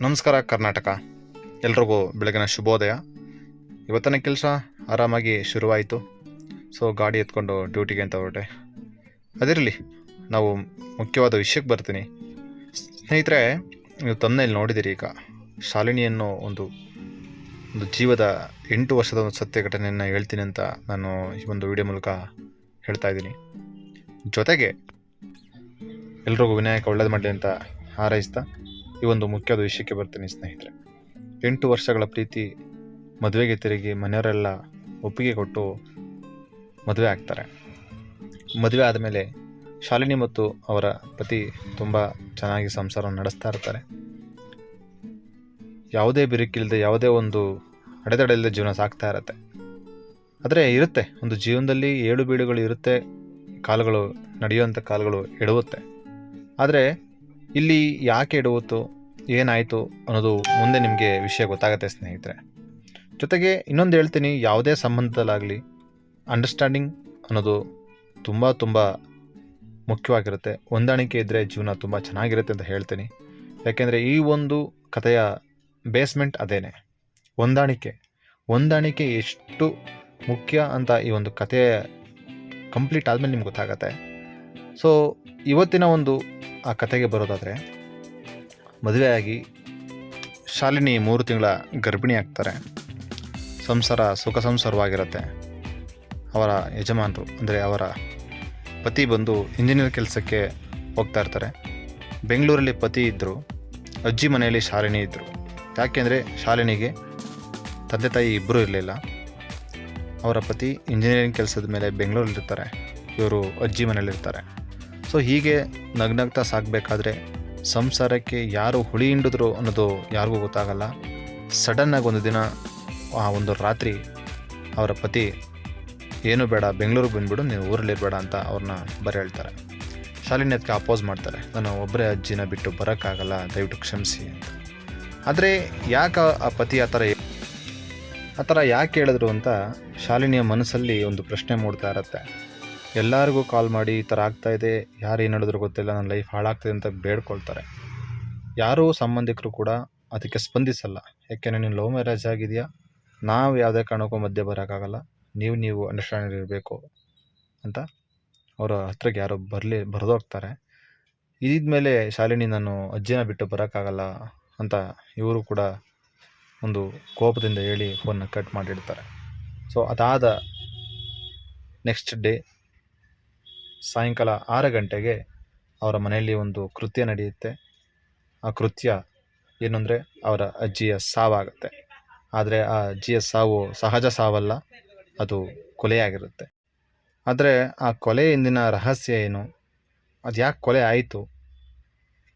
ನಮಸ್ಕಾರ, ಕರ್ನಾಟಕ. ಎಲ್ರಿಗೂ ಬೆಳಗಿನ ಶುಭೋದಯ. ಇವತ್ತಿನ ಕೆಲಸ ಆರಾಮಾಗಿ ಶುರುವಾಯಿತು. ಸೊ ಗಾಡಿ ಎತ್ಕೊಂಡು ಡ್ಯೂಟಿಗೆ ಅಂತ ಹೊರಟೆ. ಅದಿರಲಿ, ನಾವು ಮುಖ್ಯವಾದ ವಿಷಯಕ್ಕೆ ಬರ್ತೀನಿ. ಸ್ನೇಹಿತರೆ, ನೀವು ತನ್ನಲ್ಲಿ ನೋಡಿದಿರಿ ಈಗ. ಶಾಲಿನಿ ಅನ್ನೋ ಒಂದು ಒಂದು ಜೀವದ ಎಂಟು ವರ್ಷದ ಒಂದು ಸತ್ಯ ಘಟನೆಯನ್ನು ಹೇಳ್ತೀನಿ ಅಂತ ನಾನು ಈ ಒಂದು ವಿಡಿಯೋ ಮೂಲಕ ಹೇಳ್ತಾ ಇದ್ದೀನಿ. ಜೊತೆಗೆ, ಎಲ್ರಿಗೂ ವಿನಾಯಕ ಒಳ್ಳೇದು ಮಾಡಲಿ ಅಂತ ಹಾರೈಸ್ತಾ ಈ ಒಂದು ಮುಖ್ಯವಾದ ವಿಷಯಕ್ಕೆ ಬರ್ತೀನಿ ಸ್ನೇಹಿತರೆ. ಎಂಟು ವರ್ಷಗಳ ಪ್ರೀತಿ ಮದುವೆಗೆ ತಿರುಗಿ ಮನೆಯವರೆಲ್ಲ ಒಪ್ಪಿಗೆ ಕೊಟ್ಟು ಮದುವೆ ಆಗ್ತಾರೆ. ಮದುವೆ ಆದಮೇಲೆ ಶಾಲಿನಿ ಮತ್ತು ಅವರ ಪತಿ ತುಂಬ ಚೆನ್ನಾಗಿ ಸಂಸಾರವನ್ನು ನಡೆಸ್ತಾ ಇರ್ತಾರೆ. ಯಾವುದೇ ಬಿರುಕಿಲ್ಲದೆ ಯಾವುದೇ ಒಂದು ಅಡೆತಡೆ ಇಲ್ಲದೆ ಜೀವನ ಸಾಗ್ತಾ ಇರತ್ತೆ. ಆದರೆ ಇರುತ್ತೆ, ಒಂದು ಜೀವನದಲ್ಲಿ ಏಳು ಬೀಳುಗಳು ಇರುತ್ತೆ, ಕಾಲುಗಳು ನಡೆಯುವಂಥ ಕಾಲುಗಳು ಎಡುತ್ತೆ ಆದರೆ ಇಲ್ಲಿ ಯಾಕೆ ಎಡುವುತ್ತು? ಏನಾಯಿತು ಅನ್ನೋದು ಮುಂದೆ ನಿಮಗೆ ವಿಷಯ ಗೊತ್ತಾಗುತ್ತೆ ಸ್ನೇಹಿತರೆ. ಜೊತೆಗೆ ಇನ್ನೊಂದು ಹೇಳ್ತೀನಿ, ಯಾವುದೇ ಸಂಬಂಧದಲ್ಲಾಗಲಿ ಅಂಡರ್ಸ್ಟ್ಯಾಂಡಿಂಗ್ ಅನ್ನೋದು ತುಂಬ ತುಂಬ ಮುಖ್ಯವಾಗಿರುತ್ತೆ. ಹೊಂದಾಣಿಕೆ ಇದ್ದರೆ ಜೀವನ ತುಂಬ ಚೆನ್ನಾಗಿರುತ್ತೆ ಅಂತ ಹೇಳ್ತೀನಿ. ಯಾಕೆಂದರೆ ಈ ಒಂದು ಕಥೆಯ ಬೇಸ್ಮೆಂಟ್ ಅದೇನೆ. ಹೊಂದಾಣಿಕೆ. ಹೊಂದಾಣಿಕೆ ಎಷ್ಟು ಮುಖ್ಯ ಅಂತ ಈ ಒಂದು ಕಥೆ ಕಂಪ್ಲೀಟ್ ಆದಮೇಲೆ ನಿಮ್ಗೆ ಗೊತ್ತಾಗತ್ತೆ. ಸೊ ಇವತ್ತಿನ ಒಂದು ಆ ಕತೆಗೆ ಬರೋದಾದರೆ ಮದುವೆಯಾಗಿ ಶಾಲಿನಿ ಮೂರು ತಿಂಗಳ ಗರ್ಭಿಣಿ ಆಗ್ತಾರೆ. ಸಂಸಾರ ಸುಖ ಸಂಸಾರವಾಗಿರುತ್ತೆ. ಅವರ ಯಜಮಾನರು, ಅಂದರೆ ಅವರ ಪತಿ ಬಂದು ಇಂಜಿನಿಯರ್ ಕೆಲಸಕ್ಕೆ ಹೋಗ್ತಾ ಇರ್ತಾರೆ. ಬೆಂಗಳೂರಲ್ಲಿ ಪತಿ ಇದ್ದರು ಅಜ್ಜಿ ಮನೆಯಲ್ಲಿ ಶಾಲಿನಿ ಇದ್ದರು ಯಾಕೆಂದರೆ ಶಾಲಿನಿಗೆ ತಂದೆ ತಾಯಿ ಇಬ್ಬರೂ ಇರಲಿಲ್ಲ. ಅವರ ಪತಿ ಇಂಜಿನಿಯರಿಂಗ್ ಕೆಲಸದ ಮೇಲೆ ಬೆಂಗಳೂರಲ್ಲಿರ್ತಾರೆ. ಇವರು ಅಜ್ಜಿ ಮನೆಯಲ್ಲಿರ್ತಾರೆ. ಸೊ ಹೀಗೆ ನಗ್ನಗ್ತಾ ಸಾಗಬೇಕಾದ್ರೆ ಸಂಸಾರಕ್ಕೆ ಯಾರು ಹುಳಿ ಹಿಂಡಿದ್ರು ಅನ್ನೋದು ಯಾರಿಗೂ ಗೊತ್ತಾಗಲ್ಲ. ಸಡನ್ನಾಗಿ ಒಂದು ದಿನ ಆ ಒಂದು ರಾತ್ರಿ ಅವರ ಪತಿ, ಏನು ಬೇಡ, ಬೆಂಗಳೂರಿಗೆ ಬಂದುಬಿಡು ನೀವು ಊರಲ್ಲಿರಬೇಡ ಅಂತ ಅವ್ರನ್ನ ಬರ ಹೇಳ್ತಾರೆ. ಶಾಲಿನಿ ಅದಕ್ಕೆ ಅಪೋಸ್ ಮಾಡ್ತಾರೆ. ನಾನು ಒಬ್ಬರೇ ಅಜ್ಜಿನ ಬಿಟ್ಟು ಬರೋಕ್ಕಾಗಲ್ಲ, ದಯವಿಟ್ಟು ಕ್ಷಮಿಸಿ ಅಂತ. ಆದರೆ ಯಾಕೆ ಆ ಪತಿ ಆ ಥರ ಆ ಥರ ಯಾಕೆ ಹೇಳಿದ್ರು ಅಂತ ಶಾಲಿನಿಯ ಮನಸ್ಸಲ್ಲಿ ಒಂದು ಪ್ರಶ್ನೆ ಮೂಡ್ತಾ ಇರತ್ತೆ. ಎಲ್ಲರಿಗೂ ಕಾಲ್ ಮಾಡಿ ಈ ಥರ ಆಗ್ತಾಯಿದೆ ಯಾರು ಏನು ಹೇಳಿದ್ರು ಗೊತ್ತಿಲ್ಲ, ನನ್ನ ಲೈಫ್ ಹಾಳಾಗ್ತಿದೆ ಅಂತ ಬೇಡ್ಕೊಳ್ತಾರೆ. ಯಾರೂ ಸಂಬಂಧಿಕರು ಕೂಡ ಅದಕ್ಕೆ ಸ್ಪಂದಿಸಲ್ಲ. ಯಾಕೆಂದರೆ ನೀನು ಲವ್ ಮ್ಯಾರೇಜ್ ಆಗಿದೆಯಾ? ನಾವು ಯಾವುದೇ ಕಾರಣಕ್ಕೂ ಮಧ್ಯೆ ಬರೋಕ್ಕಾಗಲ್ಲ. ನೀವು ನೀವು ಅಂಡರ್ಸ್ಟ್ಯಾಂಡಿಂಗ್ ಇರಬೇಕು ಅಂತ ಅವರ ಹತ್ರಕ್ಕೆ ಯಾರೋ ಬರಲಿ, ಬರೆದೋಗ್ತಾರೆ. ಇದ್ಮೇಲೆ ಶಾಲಿನಿ ನಾನು ಅಜ್ಜಿನ ಬಿಟ್ಟು ಬರೋಕ್ಕಾಗಲ್ಲ ಅಂತ ಇವರು ಕೂಡ ಒಂದು ಕೋಪದಿಂದ ಹೇಳಿ ಫೋನ್ನ ಕಟ್ ಮಾಡಿಡ್ತಾರೆ ಸೊ ಅದಾದ ನೆಕ್ಸ್ಟ್ ಡೇ ಸಾಯಂಕಾಲ ಆರು ಗಂಟೆಗೆ ಅವರ ಮನೆಯಲ್ಲಿ ಒಂದು ಕೃತ್ಯ ನಡೆಯುತ್ತೆ. ಆ ಕೃತ್ಯ ಏನಂದರೆ ಅವರ ಅಜ್ಜಿಯ ಸಾವಾಗುತ್ತೆ. ಆದರೆ ಆ ಅಜ್ಜಿಯ ಸಾವು ಸಹಜ ಸಾವಲ್ಲ, ಅದು ಕೊಲೆಯಾಗಿರುತ್ತೆ. ಆದರೆ ಆ ಕೊಲೆ ಹಿಂದಿನ ರಹಸ್ಯ ಏನು? ಅದು ಯಾಕೆ ಕೊಲೆ ಆಯಿತು?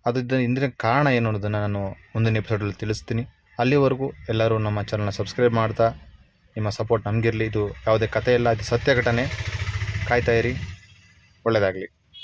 ಅದರ ಹಿಂದಿನ ಕಾರಣ ಏನು ಅನ್ನೋದನ್ನು ನಾನು ಮುಂದಿನ ಎಪಿಸೋಡಲ್ಲಿ ತಿಳಿಸ್ತೀನಿ. ಅಲ್ಲಿವರೆಗೂ ಎಲ್ಲರೂ ನಮ್ಮ ಚಾನಲ್ನ ಸಬ್ಸ್ಕ್ರೈಬ್ ಮಾಡ್ತಾ, ನಿಮ್ಮ ಸಪೋರ್ಟ್ ನಮಗಿರಲಿ. ಇದು ಯಾವುದೇ ಕಥೆ ಇಲ್ಲ ಇದು ಸತ್ಯ ಘಟನೆ. ಕಾಯ್ತಾಯಿರಿ ಒಳ್ಳೆಯದಾಗಲಿ